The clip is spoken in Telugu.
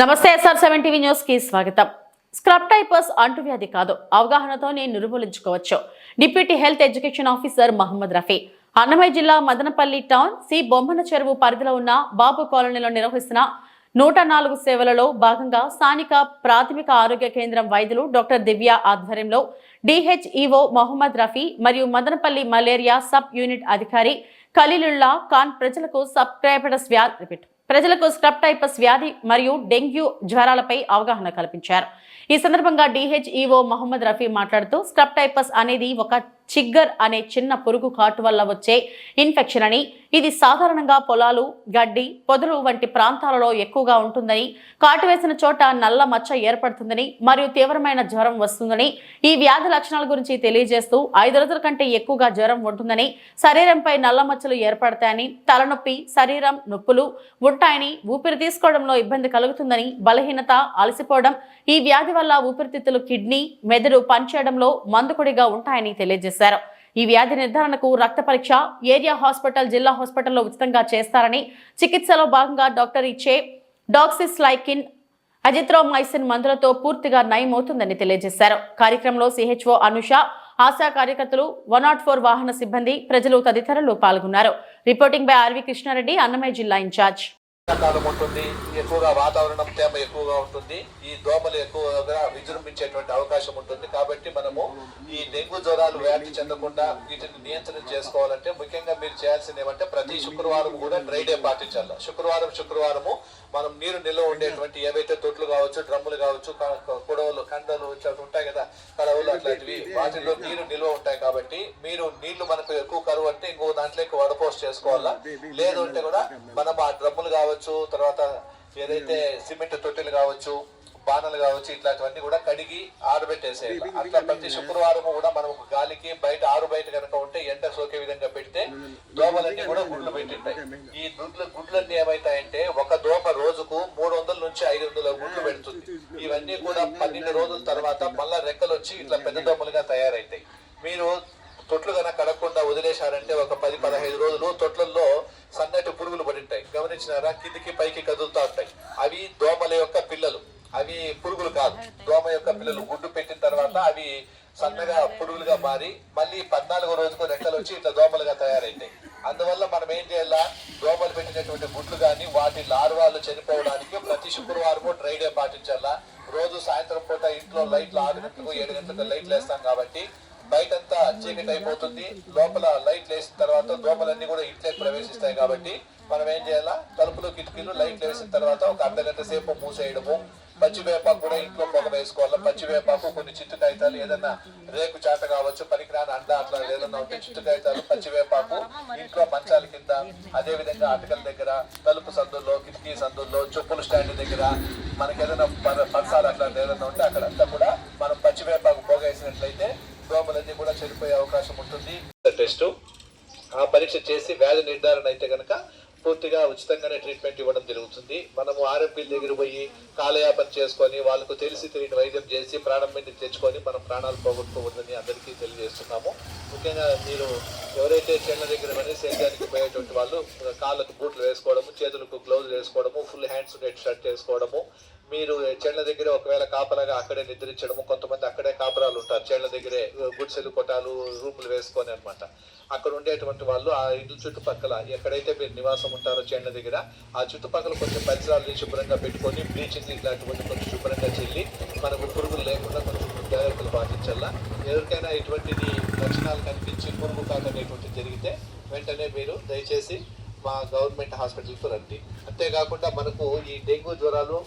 నమస్తే ఎస్ఆర్ సెవెన్ టీవీ న్యూస్కి స్వాగతం. స్క్రబ్ టైపర్స్ అంటువ్యాధి కాదు అవగాహనతోనే నిర్మూలించుకోవచ్చు deputy health education officer Mohammed Rafi. Annamayya జిల్లా మదనపల్లి టౌన్ సి బొమ్మన చెరువు పరిధిలో ఉన్న బాబు కాలనీలో నిర్వహిస్తున్న నూట నాలుగు సేవలలో భాగంగా స్థానిక ప్రాథమిక ఆరోగ్య కేంద్రం వైద్యులు డాక్టర్ దివ్య ఆధ్వర్యంలో డిహెచ్ఈఓ మొహమ్మద్ రఫీ మరియు మదనపల్లి మలేరియా సబ్ యూనిట్ అధికారి ఖలీలుల్లా ఖాన్ ప్రజలకు సబ్స్క్రైబర్స్ వ్యాధి రిపీట్ ప్రజలకు స్క్రబ్ టైపస్ వ్యాధి మరియు డెంగ్యూ జ్వరాలపై అవగాహన కల్పించారు. ఈ సందర్భంగా డిహెచ్ఈఓ మహమ్మద్ రఫీ మాట్లాడుతూ స్క్రబ్ టైపస్ అనేది ఒక చిగ్గర్ అనే చిన్న పురుగు కాటు వల్ల వచ్చే ఇన్ఫెక్షన్ అని. ఇది సాధారణంగా పొలాలు గడ్డి పొదలు వంటి ప్రాంతాలలో ఎక్కువగా ఉంటుందని కాటు వేసిన చోట నల్ల మచ్చ ఏర్పడుతుందని మరియు తీవ్రమైన జ్వరం వస్తుందని ఈ వ్యాధి లక్షణాల గురించి తెలియజేస్తూ ఐదు రోజుల కంటే ఎక్కువగా జ్వరం ఉంటుందని శరీరంపై నల్ల మచ్చలు ఏర్పడతాయని తలనొప్పి శరీరం నొప్పులు ఉంటాయని ఊపిరి తీసుకోవడంలో ఇబ్బంది కలుగుతుందని బలహీనత అలసిపోవడం ఈ వ్యాధి వల్ల ఊపిరితిత్తులు కిడ్నీ మెదడు పనిచేయడంలో మందుకుడిగా ఉంటాయని తెలియజేశారు. ఈ వ్యాధి నిర్ధారణకు రక్త పరీక్ష ఏరియా హాస్పిటల్ జిల్లా హాస్పిటల్లో ఉచితంగా చేస్తారని చికిత్సలో భాగంగా డాక్టర్ ఇచ్చే డాక్సిస్ లైకిన్ అజిత్రోమైసిన్ మందులతో పూర్తిగా నయమవుతుందని తెలియజేశారు. కార్యక్రమంలో సిహెచ్ఓ అనుష ఆశా కార్యకర్తలు వన్ నాట్ ఫోర్ వాహన సిబ్బంది ప్రజలు తదితరులు పాల్గొన్నారు. Reporting by RV Krishnareddy Annamayya జిల్లా ఇన్ఛార్జ్. కాలం ఉంటుంది ఎక్కువగా వాతావరణం తేమ ఎక్కువగా ఉంటుంది ఈ దోమలు ఎక్కువగా విజృంభించేటువంటి అవకాశం ఉంటుంది కాబట్టి మనము డెంగ్యూ జ్వరాలు వ్యాప్తి చెందకుండా వీటిని నియంత్రణ చేసుకోవాలంటే ముఖ్యంగా మీరు చేయాల్సింది ఏమంటే ప్రతి శుక్రవారం కూడా డ్రై డే పాటించాలి. శుక్రవారం శుక్రవారము మనం నీరు నిల్వ ఉండేటువంటి ఏవైతే తొట్లు కావచ్చు డ్రమ్ములు కావచ్చు కుడవలు కండలు ఇట్లా ఉంటాయి కదా కడవలు అట్లాంటివి వాటిల్లో నీరు నిల్వ ఉంటాయి కాబట్టి మీరు నీళ్ళు మనకు ఎక్కువ కరువు అంటే ఇంకో దాంట్లోకి వడపోస్ట్ చేసుకోవాలా? లేదు అంటే కూడా మనం ఆ డ్రమ్ములు కావచ్చు తర్వాత ఏదైతే సిమెంట్ తొట్టెలు కావచ్చు బాణలు కావచ్చు ఇట్లాంటివన్నీ కూడా కడిగి ఆరబెట్టేసేయాలి. అట్లా ప్రతి శుక్రవారం కూడా మనం గాలికి బయట ఆరు బయట కనుక ఉంటే ఎండ సోకే విధంగా పెడితే దోమలన్నీ కూడా గుడ్లు పెట్టింటాయి. ఈ గుడ్లు గుడ్లన్నీ ఏమైతాయంటే ఒక దోమ రోజుకు మూడు వందల నుంచి ఐదు వందల గుడ్లు పెడుతుంది. ఇవన్నీ కూడా పన్నెండు రోజుల తర్వాత మళ్ళా రెక్కలు వచ్చి ఇట్లా పెద్ద దోమలుగా తయారైతాయి. మీరు తొట్లు కనుక కడగకుండా వదిలేశారంటే ఒక పది పదహైదు రోజులు తొట్లల్లో సన్నటి పురుగులు పడి ఉంటాయి గమనించినారా? కిందికి పైకి కదులుతూ ఉంటాయి. అవి దోమల యొక్క పిల్లలు. అవి పురుగులు కాదు. దోమ యొక్క పిల్లలు గుడ్డు పెట్టిన తర్వాత అవి సన్నగా పురుగులుగా మారి మళ్ళీ పద్నాలుగో రోజుకు రెక్కలు వచ్చి ఇట్లా దోమలుగా తయారైతాయి. అందువల్ల మనం ఏం చేయాలా? దోమలు పెట్టినటువంటి గుడ్లు కానీ వాటి లార్వాలు చనిపోవడానికి ప్రతి శుక్రవారము డ్రై డే పాటించాలా. రోజు సాయంత్రం పూట ఇంట్లో లైట్లు ఆరు గంటలకు ఏడు గంటలకు లైట్లు వేస్తాం కాబట్టి బయటంతా చీకటి అయిపోతుంది లోపల లైట్లు వేసిన తర్వాత దోమలన్నీ కూడా ఇంట్లోకి ప్రవేశిస్తాయి కాబట్టి మనం ఏం చేయాలా? తలుపులు కిటికీలు లైట్లు వేసిన తర్వాత ఒక అర్ధ గంట సేపు మూసేయడము. పచ్చి వేపాకు కూడా ఇంట్లో పొగ వేసుకోవాలి? పచ్చి వేపాకు కొన్ని చిట్టు కాగితాలు ఏదైనా రేకు చాట కావచ్చు పనికిరాని అండ అట్లా ఏదన్నా ఉంటే చిట్టు కాగితాలు పచ్చివేపాకు ఇంట్లో మంచాల కింద అదే విధంగా అటకల దగ్గర తలుపు సందుల్లో కిటికీ సందుల్లో చెప్పుల స్టాండ్ దగ్గర మనకి ఏదైనా పర- పరసాలు అట్లా ఏదైనా ఉంటే అక్కడంతా కూడా మనం పచ్చి వేపాకు పొగ వేసినట్లయితే దోమలన్నీ కూడా చనిపోయే అవకాశం ఉంటుంది. టెస్ట్ ఆ పరీక్ష చేసి వ్యాధి నిర్ధారణ అయితే కనుక పూర్తిగా ఉచితంగానే ట్రీట్మెంట్ ఇవ్వడం జరుగుతుంది. మనము ఆర్ఎంపీల దగ్గర పోయి కాలయాపన చేసుకొని వాళ్ళకు తెలిసి తెలియని వైద్యం చేసి ప్రాణం మీద తెచ్చుకొని మనం ప్రాణాలు పోగొట్టుకోవద్దని అందరికీ తెలియజేస్తున్నాము. ముఖ్యంగా మీరు ఎవరైతే చెట్ల దగ్గర కానీ సేద్యానికి పోయేటువంటి వాళ్ళు కాళ్ళకు బూట్లు వేసుకోవడము చేతులకు గ్లౌజ్ వేసుకోవడము ఫుల్ హ్యాండ్స్ ఉండేట్ షర్ట్ వేసుకోవడము మీరు చెట్ల దగ్గర ఒకవేళ కాపలాగా అక్కడే నిద్రించడము కొంతమంది అక్కడే కాపరాలు ఉంటారు. చెట్ల దగ్గరే గుడిసెలు కొటాలు రూములు వేసుకొని అనమాట అక్కడ ఉండేటువంటి వాళ్ళు ఆ ఇంటి చుట్టుపక్కల ఎక్కడైతే మీరు నివాసం ఉంటారో చెట్ల దగ్గర ఆ చుట్టుపక్కల కొంచెం పరిసరాలు శుభ్రంగా పెట్టుకొని బ్లీచింగ్ ఇట్లాంటివన్నీ కొంచెం శుభ్రంగా చెల్లి మనకు పురుగులు లేకుండా కొంచెం జాగ్రత్తలు పాటించాలా. ఎవరికైనా ఇటువంటిది లక్షణాలు కనిపించి పురుగు కాక అనేటువంటిది జరిగితే వెంటనే మీరు దయచేసి మా గవర్నమెంట్ హాస్పిటల్కి రండి. అంతేకాకుండా మనకు ఈ డెంగ్యూ జ్వరాలు